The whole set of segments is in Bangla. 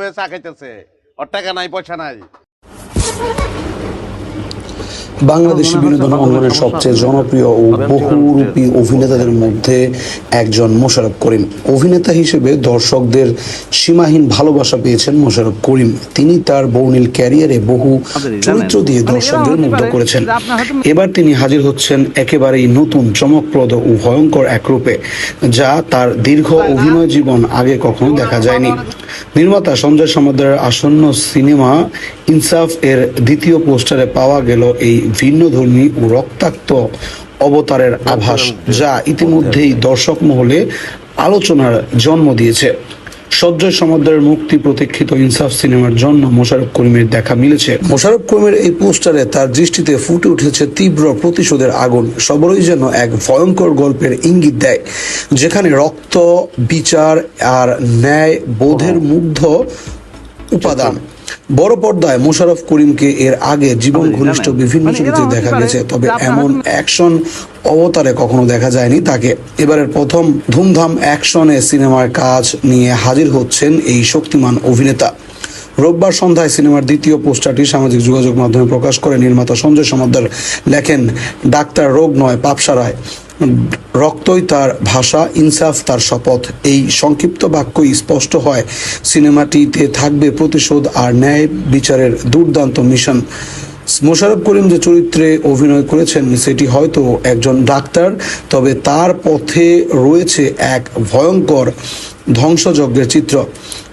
হয়ে চা খাইতেছে। ওর টাকা নাই পয়সা নাই। বাংলাদেশি বিনোদন অঙ্গনের সবচেয়ে জনপ্রিয় ও বহুরূপী অভিনেতাদের মধ্যে একজন মোশাররফ করিম। অভিনেতা হিসেবে দর্শকদের সীমাহীন ভালোবাসা পেয়েছেন মোশাররফ করিম। তিনি তার বর্ণিল ক্যারিয়ারে বহু চরিত্র দিয়ে দর্শকদের মুগ্ধ করেছেন। এবার তিনি হাজির হচ্ছেন একেবারেই নতুন চমকপ্রদ ও ভয়ঙ্কর এক রূপে যা তার দীর্ঘ অভিনয় জীবন আগে কখনো দেখা যায়নি। নির্মাতা সঞ্জয় সমুদ্রের আসন্ন সিনেমা ইনসাফ এর দ্বিতীয় পোস্টারে পাওয়া গেল এই ভিন্ন ধর্মী ও রক্তাক্ত অবতারের আভাস, যা ইতিমধ্যেই দর্শক মহলে আলোচনার জন্ম দিয়েছে। সজ্জয় সমুদ্রের মুক্তি প্রতীক্ষিত ইনসাফ সিনেমার জন্য মোশারফ করিমের দেখা মিলেছে। মোশারফ করিমের এই পোস্টারে তার দৃষ্টিতে ফুটে উঠেছে তীব্র প্রতিশোধের আগুন। সবরই যেন এক ভয়ঙ্কর গল্পের ইঙ্গিত দেয়, যেখানে রক্ত, বিচার আর ন্যায় বোধের মুগ্ধ উপাদান। বড় পর্দায় মোশারফ করিমকে এর আগে জীবন ঘনিষ্ঠ বিভিন্ন চরিত্রে দেখা গেছে। তবে এমন অ্যাকশন অবতারে কখনো দেখা যায়নি তাকে। এবারের প্রথম ধুমধাম অ্যাকশনে সিনেমার কাজ নিয়ে হাজির হচ্ছেন এই শক্তিমান অভিনেতা। রোববার সন্ধ্যায় সিনেমার দ্বিতীয় পোস্টারটি সামাজিক যোগাযোগ মাধ্যমে প্রকাশ করে। নির্মাতা সঞ্জয় সমাদ্দার লেখেন, ডাক্তার রোগ নয় পাপসারায় রক্তই তার ভাষা, ইনসাফ তার শপথ। এই সংক্ষিপ্ত বাক্যই স্পষ্ট হয়, সিনেমাটিতে থাকবে প্রতিশোধ আর ন্যায় বিচারের দুর্দান্ত মিশন। মোশাররফ করিম যে চরিত্রে অভিনয় করেছেন সেটি হয়তো একজন ডাক্তার তবে তার পথে রয়েছে এক ভয়ঙ্কর ধ্বংসযজ্ঞের চিত্র।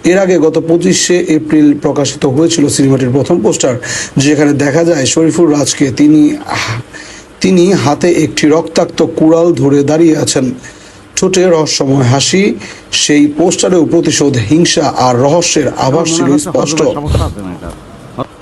এর আগে গত পঁচিশে এপ্রিল প্রকাশিত হয়েছিল সিনেমাটির প্রথম পোস্টার যেখানে দেখা যায় শরীফুল রাজকে তিনি তিনি হাতে একটি রক্তাক্ত কুড়াল ধরে দাঁড়িয়ে আছেন। ঠোঁটে রহস্যময় হাসি সেই পোস্টারেও প্রতিশোধ হিংসা আর রহস্যের আভাস ছিল স্পষ্ট।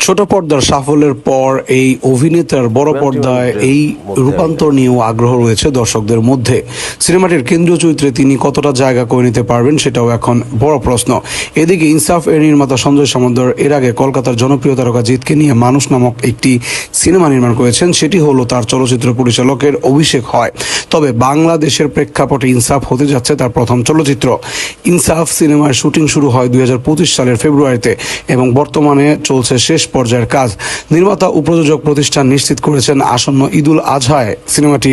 ছোট পর্দার সাফল্যের পর এই অভিনেতার বড় পর্দায় এই রূপান্তর নিয়েও আগ্রহ রয়েছে দর্শকদের মধ্যে। সিনেমাটির কেন্দ্রীয় চরিত্রে তিনি কতটা জায়গা করে নিতে পারবেন সেটাও এখন বড় প্রশ্ন। এদিকে ইনসাফ এর নির্মাতা সঞ্জয় সামন্তর এর আগে কলকাতার জনপ্রিয় তারকা জিতকে নিয়ে মানুষ নামক একটি সিনেমা নির্মাণ করেছেন সেটি হলো তার চলচ্চিত্র পরিচালকের অভিষেক হয়। তবে বাংলাদেশের প্রেক্ষাপটে ইনসাফ হতে যাচ্ছে তার প্রথম চলচ্চিত্র। ইনসাফ সিনেমার শুটিং শুরু হয় দুই হাজার পঁচিশ সালের ফেব্রুয়ারিতে এবং বর্তমানে চলছে শেষ পর্যায়ের কাজ। নির্মাতা ও প্রযোজক প্রতিষ্ঠান নিশ্চিত করেছেন আসন্ন ঈদুল আজহায় সিনেমাটি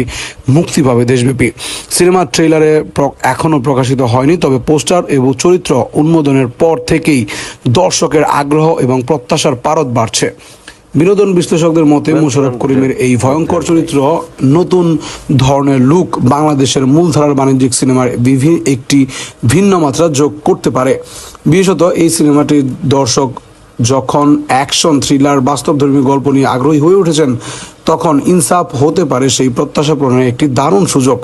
মুক্তি পাবে দেশব্যাপী। সিনেমার ট্রেলারে এখনও প্রকাশিত হয়নি তবে পোস্টার এবং চরিত্র উন্মোদনের পর থেকেই দর্শকের আগ্রহ এবং প্রত্যাশার পারদ বাড়ছে। বিনোদন বিশ্লেষকদের মতে মোশাররফ করিমের এই ভয়ঙ্কর চরিত্র নতুন ধরনের লুক বাংলাদেশের মূলধারার বাণিজ্যিক সিনেমার একটি ভিন্ন মাত্রা যোগ করতে পারে। বিশেষত এই সিনেমাটির দর্শক যখন অ্যাকশন, থ্রিলার, বাস্তবধর্মী গল্প নিয়ে আগ্রহী হয়ে উঠেছেন, তখন ইনসাফ হতে পারে সেই প্রত্যাশা পূরণের একটি দারুণ সুযোগ।